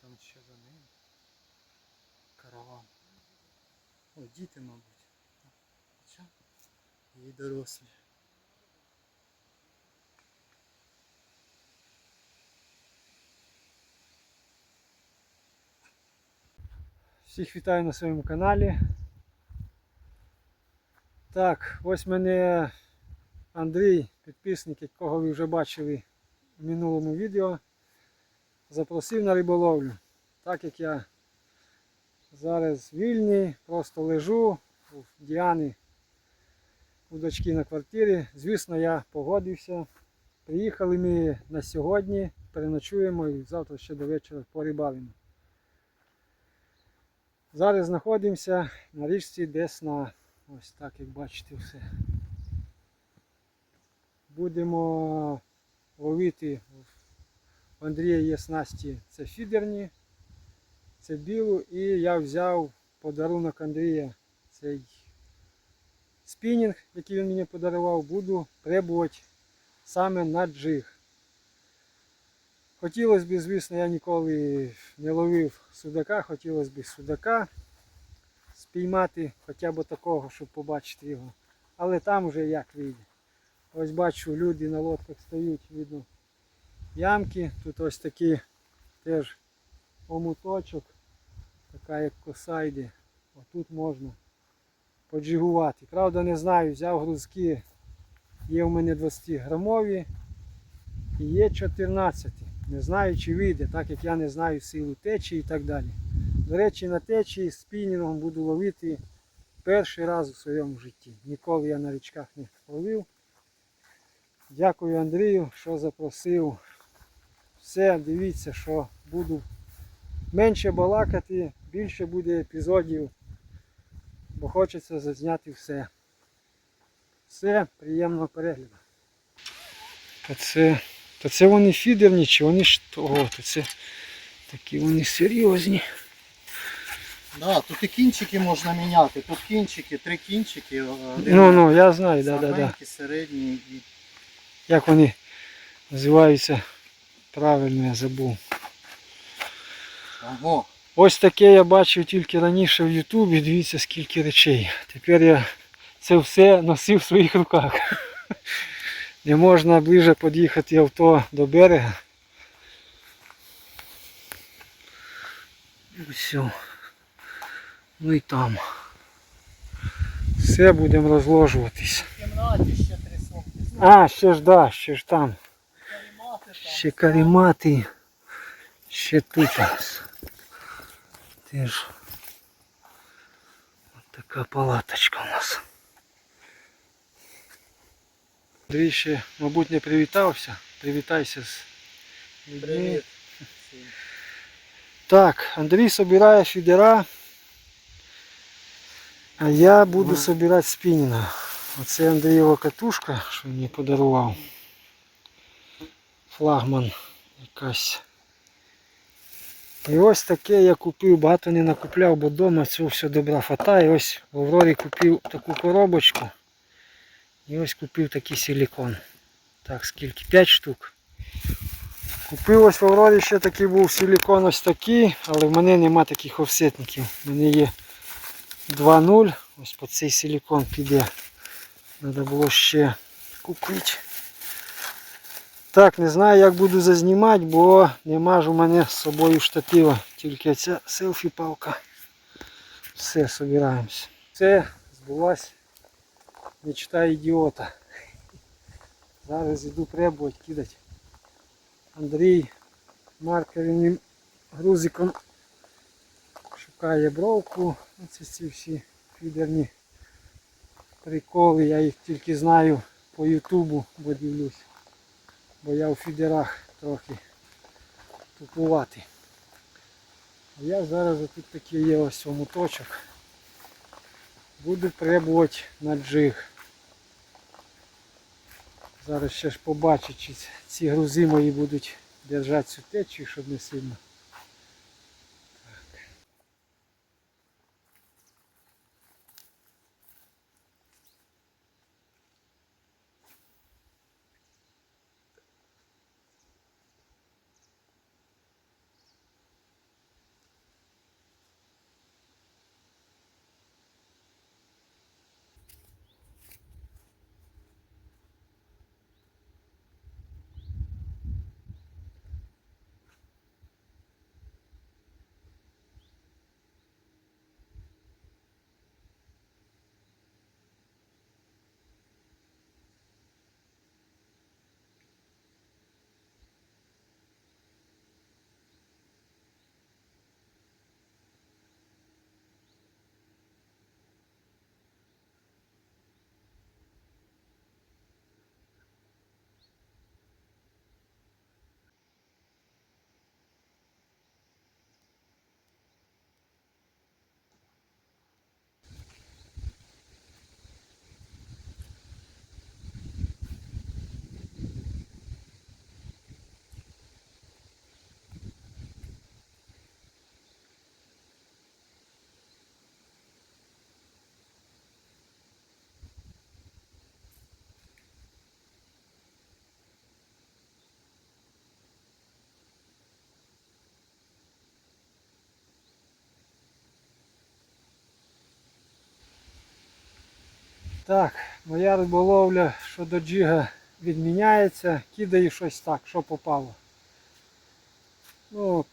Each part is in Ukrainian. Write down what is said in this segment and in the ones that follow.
там ще за ним. Караван. О, діти, мабуть. І дорослі. Всіх вітаю на своєму каналі. Так, ось мене Андрій, підписник, якого ви вже бачили в минулому відео, запросив на риболовлю. Так як я зараз вільний, просто лежу у Діани у дочки на квартирі. Звісно, я погодився. Приїхали ми на сьогодні, переночуємо і завтра ще до вечора порибалимо. Зараз знаходимося на річці Десна. Ось так, як бачите все. Будемо ловити в Андрія є снасті це фідерні, це білу і я взяв подарунок Андрія цей спінінг, який він мені подарував, буду пробувати саме на джиг. Хотілося б, звісно, я ніколи не ловив судака, хотілося б судака спіймати хоча б такого, щоб побачити його. Але там вже як вийде. Ось бачу, люди на лодках стають, видно ямки. Тут ось такий теж омуточок, така як коса йде. Отут можна поджигувати. Правда не знаю, взяв грузки, є у мене 20 грамові і є 14. Не знаю чи вийде, так як я не знаю силу течії і так далі. До речі, на течії спінінгом буду ловити перший раз у своєму житті. Ніколи я на річках не ловив. Дякую Андрію, що запросив. Все, дивіться, що буду менше балакати, більше буде епізодів, бо хочеться зазняти все. Все, приємного перегляду. Та це, та це вони фідерні, чи вони ж того, то це такі вони серйозні. Да, тут і кінчики можна міняти. Тут кінчики, три кінчики. один Ну, ну, я знаю, да, да, да. середній Як вони називаються правильно, я забув. ого. Ось таке я бачив тільки раніше в Ютубі, дивіться скільки речей. Тепер я це все носив в своїх руках. Не можна ближче під'їхати авто до берега. Все. Ну і там. Все будемо розложуватись. Кімнаті ще три. А, ще ж да, ще ж там. Карімати там. Ще каремати. Ще тут. ось. Теж. Ось така палаточка у нас. Андрій ще, мабуть, не привітався. Привітайся з людьми. Привіт. Так, Андрій собирає фідера, а я буду Ага. собирати спінінга. Оце Андрієва катушка, що мені подарував. Флагман якась. І ось таке я купив, багато не накупляв, бо вдома цього все добра хватає. Ось в Аврорі купив таку коробочку. І ось купив такий силикон. Так, скільки? 5 штук. Купив ось в Аврорі ще такий був силикон ось такий, але в мене нема таких офсетників. У мене є 2.0. Ось по цей силикон піде. Треба було ще купити. Так, не знаю як буду зазнімати, бо нема ж у мене з собою штатива. Тільки ця селфі-палка. Все, собираємося. Це збулась мечта ідіота. Зараз іду пробувати кидати. Андрій маркерним грузиком шукає бровку. Оце ці всі фідерні приколи. Я їх тільки знаю по ютубу, бо дивлюсь. Бо я у фідерах трохи тупуватий. А я зараз тут такий є ось омуточок. Буду пробувати на джиг. Зараз ще ж побачу, чи ці грузи мої будуть держати цю течію, щоб не сильно. Так, моя риболовля щодо джига відміняється, кидаю щось так, що попало. Ну,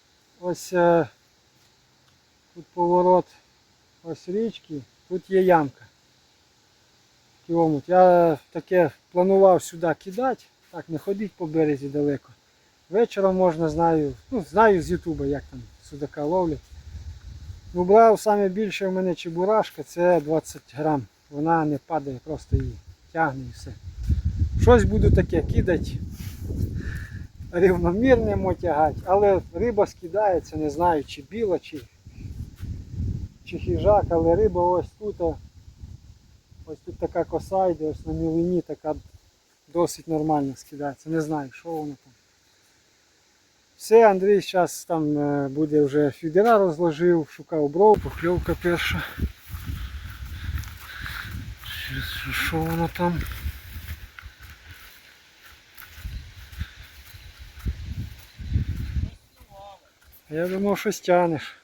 ось е, тут поворот ось річки, тут є ямка. Я таке планував сюди кидати, так не ходить по березі далеко. Вечором можна знаю, ну знаю з Ютуба, як там судака ловлять. Ну, брав саме в мене чебурашка, це 20 грам. Вона не падає, просто її тягне і все. Щось буду таке кидати. Рівномірне тягати, але риба скидається, не знаю, чи біла, чи, чи хижак, але риба ось тут. Ось тут така коса йде, ось на мілині така досить нормально скидається. Не знаю, що воно там. Все, Андрій зараз там е, буде вже фідера розложив, шукав бров, покльовка перша. Що воно там? Я думав, щось тянеш.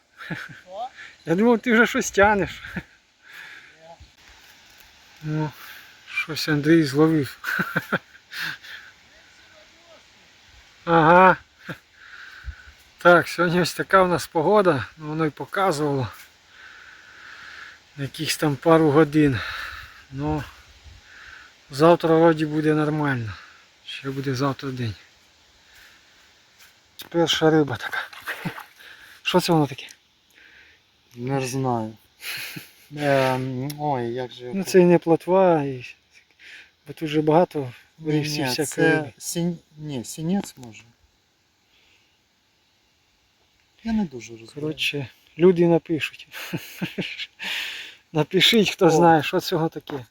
Я думав, ти вже щось тянеш. Ну, щось Андрій зловив. Ага. Так, сьогодні ось така у нас погода, ну, воно і показувало. Якихось там пару годин. Ну завтра вроді буде нормально. Ще буде завтра день. Перша риба така. Що це воно таке? Не знаю. Ем, ой, як же. Ну це і не плотва, і... бо тут вже багато в Ні, річці ні, всякої це. Ні, сінець може. Я не дуже розумію. Коротше, люди напишуть. Напишіть, хто О. знає, що цього таке.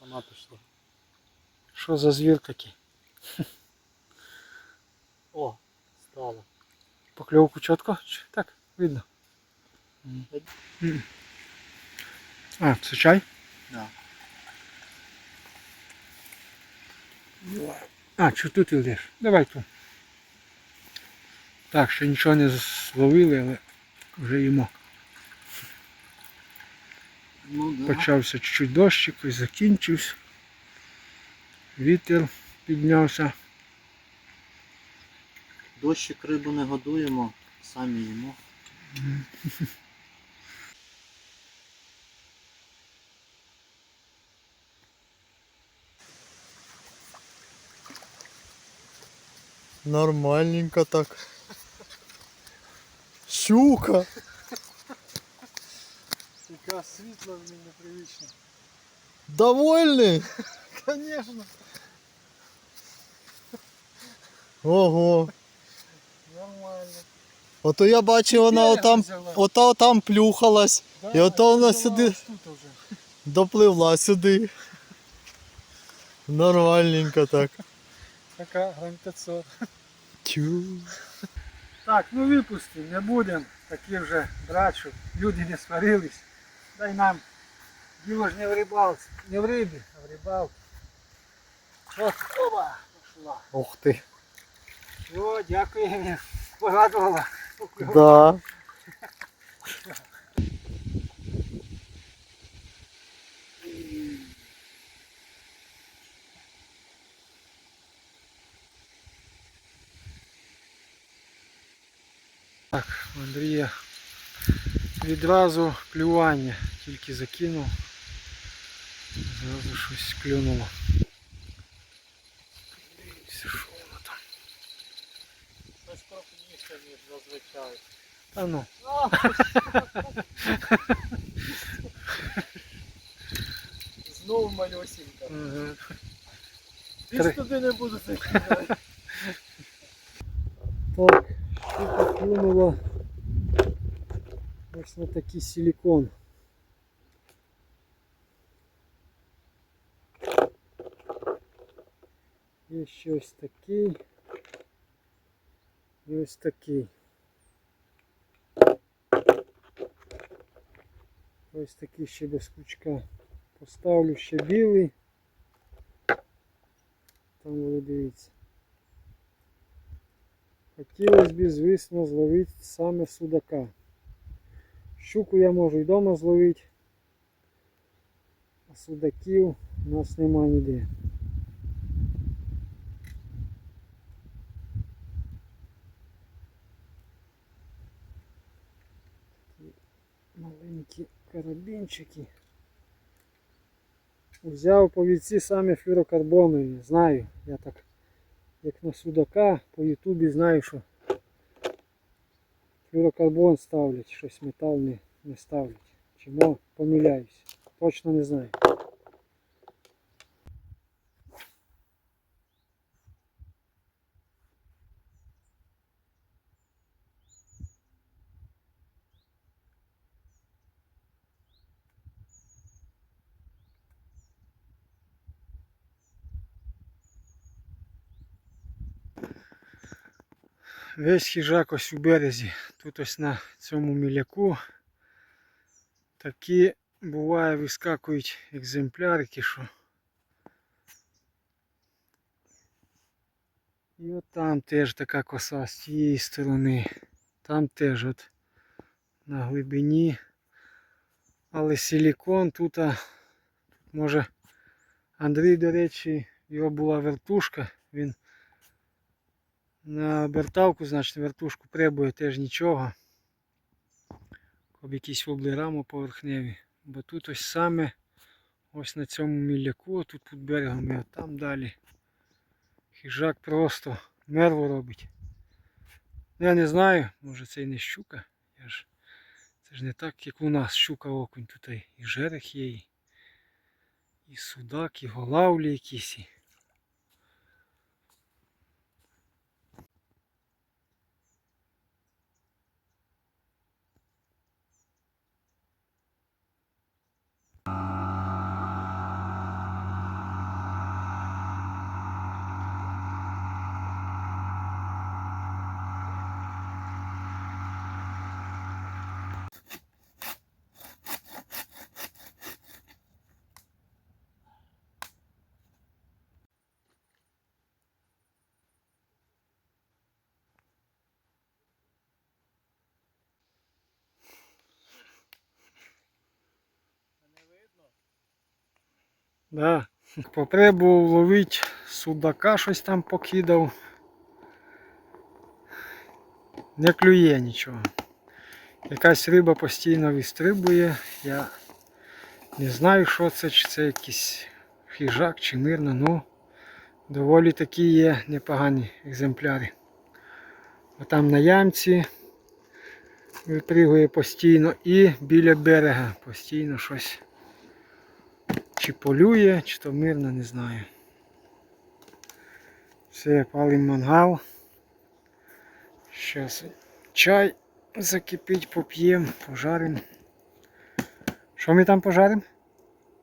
Сама пішла. Що за звір такий. О, стала. Покльовку чітко? Так, видно. А, це чай? Да. А, чи тут йдеш? Давай тут. Так, ще нічого не зловили, але вже їмо. Ну, да. Почався чуть-чуть дощик і закінчився. Вітер піднявся. Дощик рибу не годуємо, самі їмо. Нормальненько так. Щука. Яка світла в мене непривично. Довольний? Звісно, Ого. нормально. Ото я бачив, вона отам, взяла. ото там плюхалась, і ото вона сюди допливла сюди. Нормальненько так. Така грам 500. Тю. Так, ну випустимо, не будемо такі вже щоб люди не сварились. Дай нам діло ж не в рибалці, не в рибі, а в рибалці. От, оба, пішла. Ух ти. О, дякую, мені порадувала. Да. Так, Андрія відразу клювання, тільки закинув. Зразу щось клюнуло. Дивіться, що воно там. Щось крупніше, ніж зазвичай. Та ну. Знов малюсінька. Ага. Більш туди не буду закидати. Так, щука клюнула ось на такий силикон. Є ще ось такий. І ось такий. Ось такий ще без крючка. Поставлю ще білий. Там ви дивіться. Хотілося б, звісно, зловити саме судака. Щуку я можу і вдома зловити. А судаків у нас нема ніде. Такі маленькі карабінчики. Взяв повідці саме флюрокарбонові. Знаю, я так як на судака по ютубі знаю, що флюрокарбон ставлять, щось метал не, не ставлять. Чому помиляюсь? Точно не знаю. Весь хижак ось у березі. Тут ось на цьому міляку такі буває вискакують екземплярики, що. І от там теж така коса з тієї сторони. Там теж от на глибині. Але силікон тут, а, може Андрій, до речі, його була вертушка, він на бертавку, значить, вертушку прибує теж нічого. Об якісь воблераму поверхневі. Бо тут ось саме ось на цьому міляку, тут під берегом і там далі. Хижак просто мерву робить. Ну, Я не знаю, може це і не щука. Я ж, це ж не так, як у нас щука окунь. Тут і жерех є, і, і судак, і голавлі якісь. Да. Попробував ловити судака, щось там покидав. Не клює нічого. Якась риба постійно вистрибує. Я не знаю, що це, чи це якийсь хижак, чи мирно, ну доволі такі є непогані екземпляри. А там на ямці випригує постійно і біля берега постійно щось. Чи полює, чи то мирно, не знаю. Все, палим мангал. Щас чай закипить, поп'ємо, пожаримо. Що ми там пожаримо?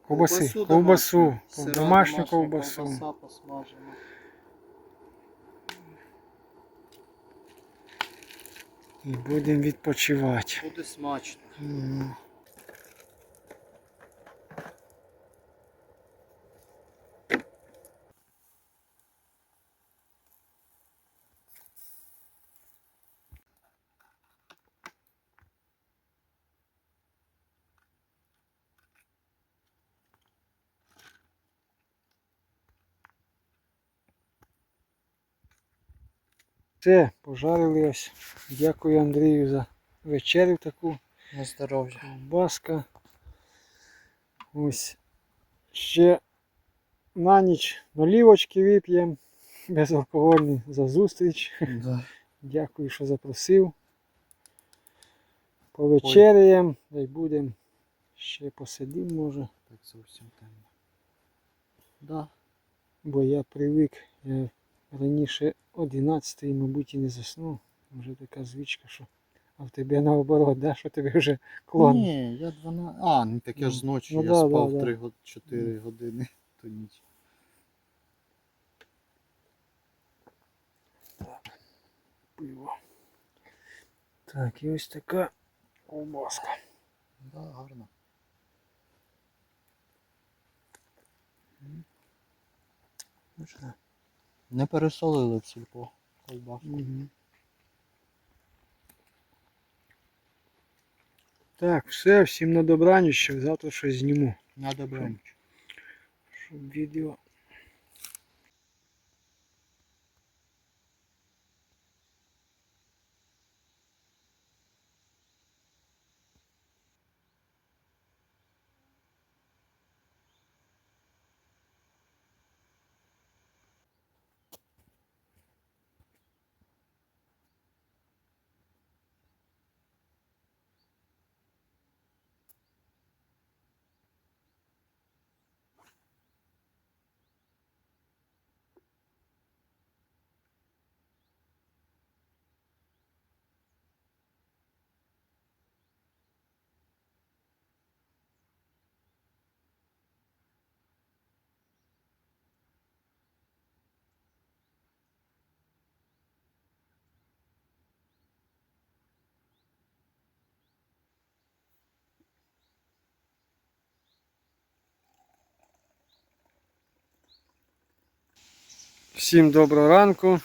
Ковбаси. Ковбасу. Сира Домашню ковбасу. Ковбаса посмажена. І будемо відпочивати. Буде смачно. Мгм. Все, пожарили ось. Дякую Андрію за вечерю таку. На здоров'я. Ковбаска. Ось ще на ніч налівочки вип'ємо. Безалкогольні за зустріч. Да. Дякую, що запросив. Повечеряємо, дай будемо. Ще посидимо може, Так зовсім темно. Да. бо я привик. Я раніше 11 мабуть, і не заснув. Вже така звичка, що. А в тебе наоборот, да? що тебе вже клон. Ні, я 12. А, ну так я ж ночі, Ну я да, спав да, да. 3-4 години ту ніч. Пиво. Так, і ось така ковбаска. Да, гарно. Можна. Не пересолили в сільпо колбаску. Угу. Так, все, всім на добраніч, завтра щось зніму. На добраніч. Щоб відео. Всім доброго ранку.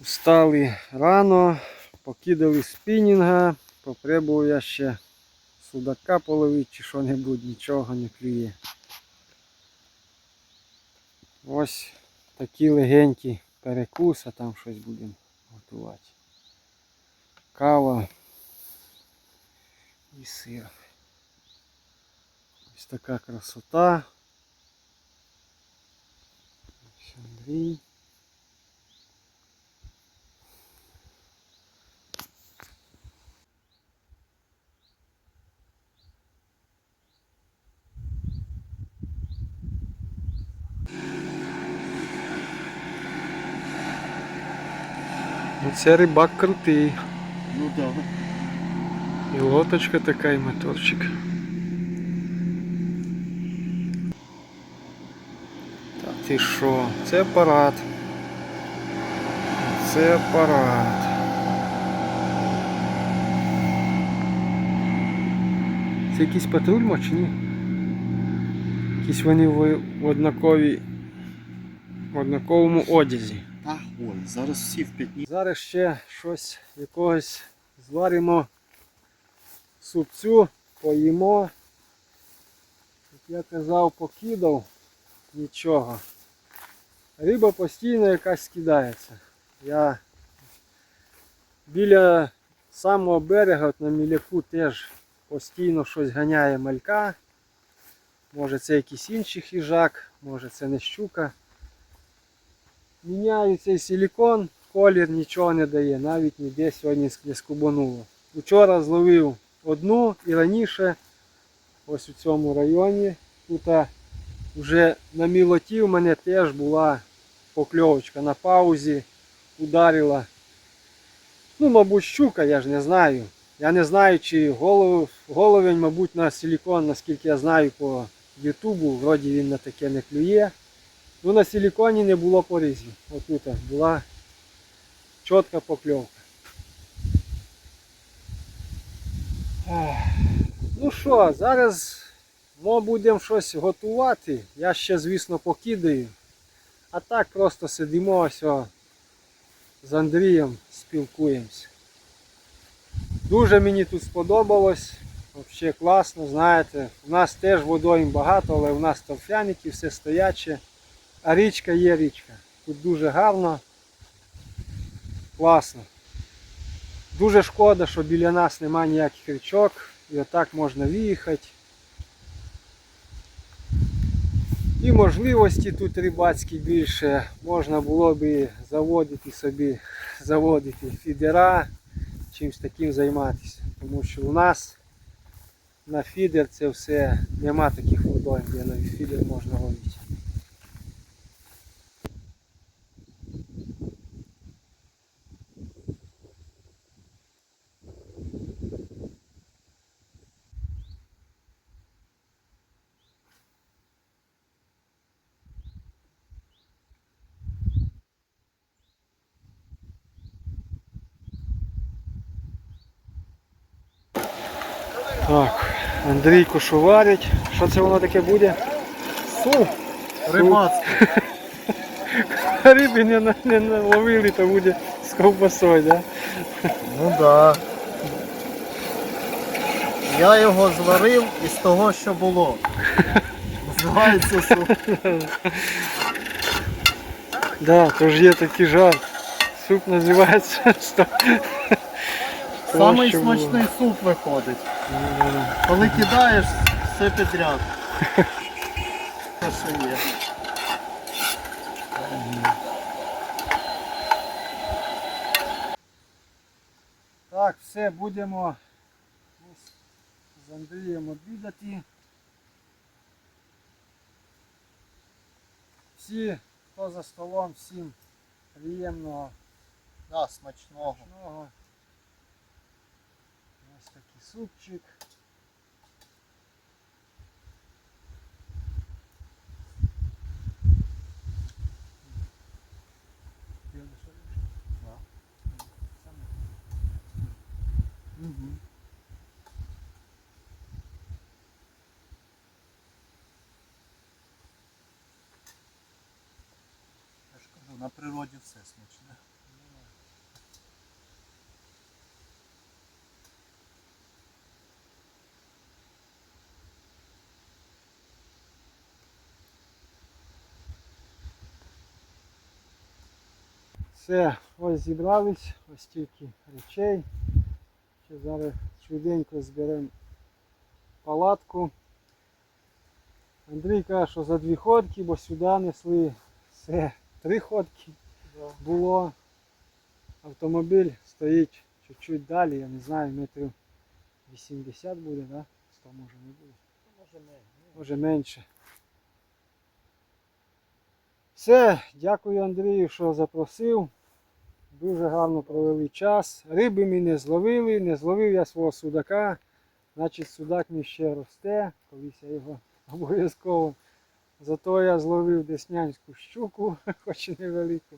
Встали рано, покидали спінінга, попробував я ще судака половити чи що-небудь, нічого не клює. Ось такі легенькі перекус, а там щось будемо готувати. Кава і сир. Ось така красота. Ось Андрій. Ну це рибак крутий. Ну так. І лодочка така, і моторчик. Ти що? Це апарат. Це апарат. Це якийсь патрульма чи ні? Якісь вони в, в однаковій в однаковому одязі. Та ой, зараз всі в п'ятні. Зараз ще щось якогось зваримо супцю, поїмо. Як я казав, покидав нічого. Риба постійно якась скидається. Я біля самого берега от на міляку теж постійно щось ганяє малька. Може це якийсь інший хижак, може це не щука. Міняю цей силікон, колір нічого не дає, навіть ніде сьогодні не скубануло. Вчора зловив одну і раніше, ось у цьому районі, тут вже на мілоті в мене теж була покльовочка на паузі, ударила. Ну, мабуть, щука, я ж не знаю. Я не знаю, чи голов, головень, мабуть, на силікон, наскільки я знаю по Ютубу, вроді він на таке не клює. Ну на силіконі не було порізів. Отут була чітка покльовка. Ну що, зараз ми будемо щось готувати. Я ще, звісно, покидаю. А так просто сидимо ось з Андрієм спілкуємося. Дуже мені тут сподобалось. Взагалі класно, знаєте. У нас теж водойм багато, але у нас торфяники, все стояче. А річка є річка. Тут дуже гарно. Класно. Дуже шкода, що біля нас немає ніяких річок. І отак можна виїхати. І можливості тут рибацькі більше. Можна було б заводити собі, заводити фідера, чимось таким займатися. Тому що у нас на фідер це все нема таких водойм, де на фідер можна ловити. Так, Андрійко що варить. Що це воно таке буде? Суп рибацький. Риби не, не наловили, то буде з ковбасою, да? Ну да. Я його зварив із того, що було. Називається суп. Да, то ж є такий жарт. Суп називається. Самий що було. смачний суп виходить. Коли кидаєш, все підряд. Що є. Так, все, будемо з Андрієм обідати. Всі, хто за столом, всім приємного Да, смачного. смачного. Супчик. На природі все смачне. Все, ось зібрались, ось стільки речей. Ще зараз швиденько зберемо палатку. Андрій каже, що за дві ходки, бо сюди несли все три ходки було. Автомобіль стоїть чуть-чуть далі, я не знаю, метрів 80 буде, да? 100 може не буде. Може менше. Все, дякую Андрію, що запросив. Дуже гарно провели час. Риби ми не зловили, не зловив я свого судака. Значить судак мій ще росте, колись я його обов'язково. Зато я зловив деснянську щуку, хоч і невелику.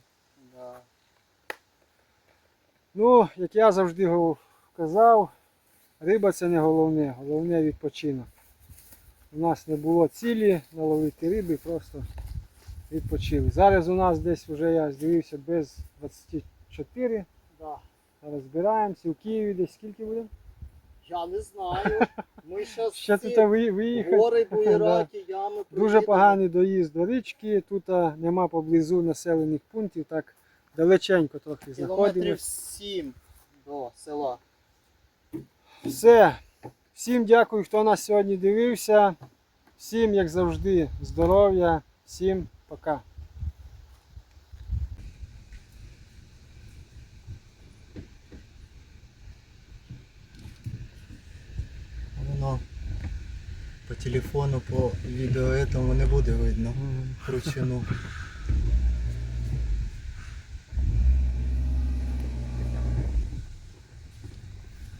Да. Ну, як я завжди казав, риба це не головне, головне відпочинок. У нас не було цілі наловити риби, просто відпочили. Зараз у нас десь вже я здивився без 24. Да. Зараз. У Києві десь скільки буде? Я не знаю. Ми зараз Ще тут ви- виїхати. гори, буєраки, ями. Дуже проїдемо. поганий доїзд до річки. Тут а, нема поблизу населених пунктів, так далеченько трохи Кілометрів знаходимося. сім до села. Все. Всім дякую, хто нас сьогодні дивився. Всім, як завжди, здоров'я. Всім пока. Воно по телефону, по відео этому не буде видно кручину.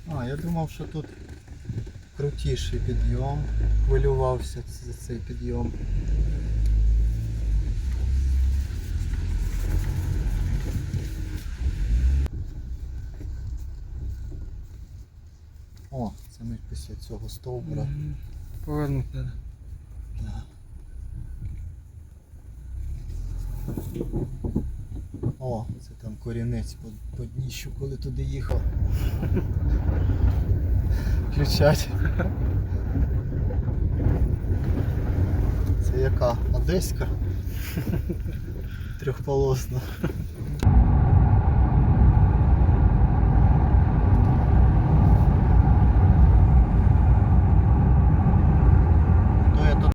А, я думав, що тут крутіший підйом. Хвилювався за цей підйом. Ми після цього стовбура. Повернути треба. Да. О, це там корінець по, по дніщу, коли туди їхав. Включать. Це яка? Одеська? Трьохполосна.